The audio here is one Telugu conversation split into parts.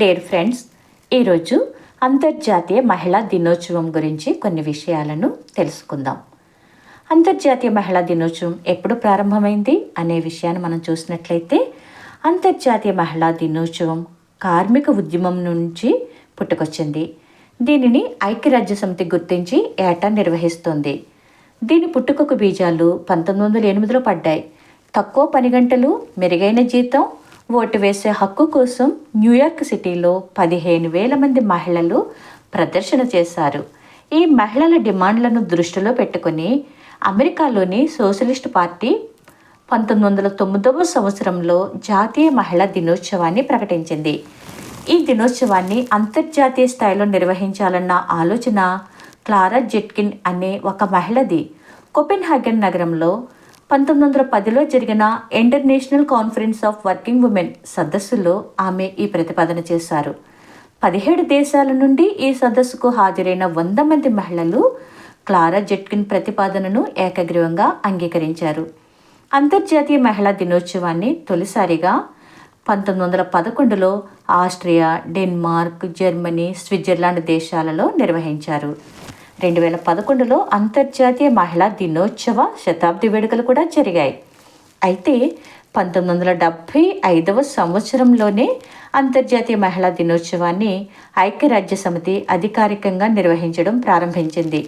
డేర్ ఫ్రెండ్స్ ఈరోజు అంతర్జాతీయ మహిళా దినోత్సవం గురించి కొన్ని విషయాలను తెలుసుకుందాం. అంతర్జాతీయ మహిళా దినోత్సవం ఎప్పుడు ప్రారంభమైంది అనే విషయాన్ని మనం చూసినట్లయితే అంతర్జాతీయ మహిళా దినోత్సవం కార్మిక ఉద్యమం నుంచి పుట్టుకొచ్చింది. దీనిని ఐక్యరాజ్య సమితి గుర్తించి ఏటా నిర్వహిస్తుంది. దీని పుట్టుకకు బీజాలు పంతొమ్మిది వందల ఎనిమిదిలో పడ్డాయి. తక్కువ పని గంటలు మెరుగైన జీతం ఓటు వేసే హక్కు కోసం న్యూయార్క్ సిటీలో పదిహేను వేల మంది మహిళలు ప్రదర్శన చేశారు. ఈ మహిళల డిమాండ్లను దృష్టిలో పెట్టుకుని అమెరికాలోని సోషలిస్ట్ పార్టీ పంతొమ్మిది వందల తొమ్మిదవ సంవత్సరంలో జాతీయ మహిళా దినోత్సవాన్ని ప్రకటించింది. ఈ దినోత్సవాన్ని అంతర్జాతీయ స్థాయిలో నిర్వహించాలన్న ఆలోచన క్లారా జెట్కిన్ అనే ఒక మహిళది. కోపెన్హాగన్ నగరంలో పంతొమ్మిది వందల పదిలో జరిగిన international conference of working women సదస్సులో ఆమె ఈ ప్రతిపాదన చేశారు. పదిహేడు దేశాల నుండి ఈ సదస్సుకు హాజరైన వంద మంది మహిళలు క్లారా జెట్కిన్ ప్రతిపాదనను ఏకగ్రీవంగా అంగీకరించారు. అంతర్జాతీయ మహిళా దినోత్సవాన్ని తొలిసారిగా పంతొమ్మిది వందల పదకొండులో ఆస్ట్రియా డెన్మార్క్ జర్మనీ స్విట్జర్లాండ్ దేశాలలో నిర్వహించారు. రెండు వేల పదకొండులో అంతర్జాతీయ మహిళా దినోత్సవ శతాబ్ది వేడుకలు కూడా జరిగాయి. అయితే పంతొమ్మిది వందల డెబ్భై ఐదవ సంవత్సరంలోనే అంతర్జాతీయ మహిళా దినోత్సవాన్ని ఐక్యరాజ్య సమితి అధికారికంగా నిర్వహించడం ప్రారంభించింది.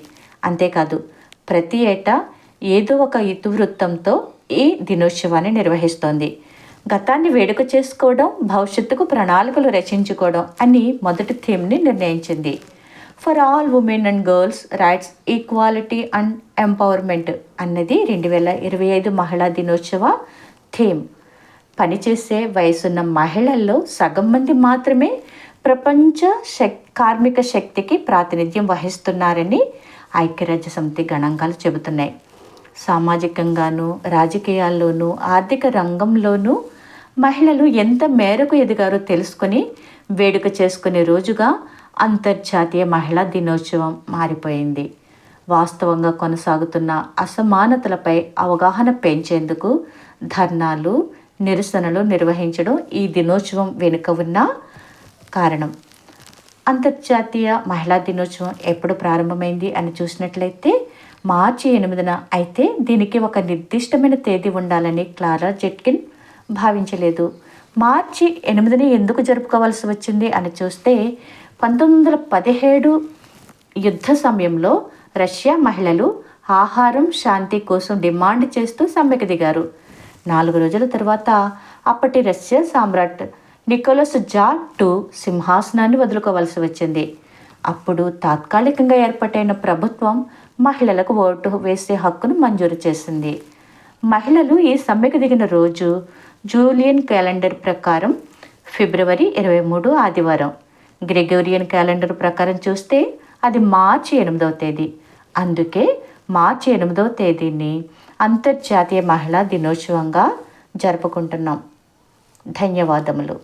అంతేకాదు ప్రతి ఏటా ఏదో ఒక ఇతివృత్తంతో ఈ దినోత్సవాన్ని నిర్వహిస్తోంది. గతాన్ని వేడుక చేసుకోవడం భవిష్యత్తుకు ప్రణాళికలు రచించుకోవడం అని మొదటి థీమ్ని నిర్ణయించింది. For all women and girls rights equality and empowerment అన్నది రెండు వేల ఇరవై ఐదు మహిళా దినోత్సవ థీమ్. పనిచేసే వయసున్న మహిళల్లో సగం మంది మాత్రమే ప్రపంచ శక్ కార్మిక శక్తికి ప్రాతినిధ్యం వహిస్తున్నారని ఐక్యరాజ్య సమితి గణాంకాలు చెబుతున్నాయి. సామాజికంగాను రాజకీయాల్లోనూ ఆర్థిక రంగంలోనూ మహిళలు ఎంత మేరకు ఎదిగారో తెలుసుకొని వేడుక చేసుకునే రోజుగా అంతర్జాతీయ మహిళా దినోత్సవం మారిపోయింది. వాస్తవంగా కొనసాగుతున్న అసమానతలపై అవగాహన పెంచేందుకు ధర్నాలు నిరసనలు నిర్వహించడం ఈ దినోత్సవం వెనుక ఉన్న కారణం. అంతర్జాతీయ మహిళా దినోత్సవం ఎప్పుడు ప్రారంభమైంది అని చూసినట్లయితే మార్చి ఎనిమిదిన అయితే దీనికి ఒక నిర్దిష్టమైన తేదీ ఉండాలని క్లారా జెట్కిన్ భావించలేదు. మార్చి ఎనిమిదిని ఎందుకు జరుపుకోవాల్సి వచ్చింది అని చూస్తే పంతొమ్మిది వందల పదిహేడు యుద్ధ సమయంలో రష్యా మహిళలు ఆహారం శాంతి కోసం డిమాండ్ చేస్తూ సమ్మెకు దిగారు. నాలుగు రోజుల తర్వాత అప్పటి రష్యా సామ్రాట్ నికోలస్ జా టు సింహాసనాన్ని వదులుకోవాల్సి వచ్చింది. అప్పుడు తాత్కాలికంగా ఏర్పాటైన ప్రభుత్వం మహిళలకు ఓటు వేసే హక్కును మంజూరు చేసింది. మహిళలు ఈ సమ్మెకు దిగిన రోజు జూలియన్ క్యాలెండర్ ప్రకారం ఫిబ్రవరి ఇరవై మూడు ఆదివారం గ్రెగోరియన్ క్యాలెండర్ ప్రకారం చూస్తే అది మార్చి ఎనిమిదవ తేదీ. అందుకే మార్చి ఎనిమిదవ తేదీని అంతర్జాతీయ మహిళా దినోత్సవంగా జరుపుకుంటున్నాం. ధన్యవాదములు.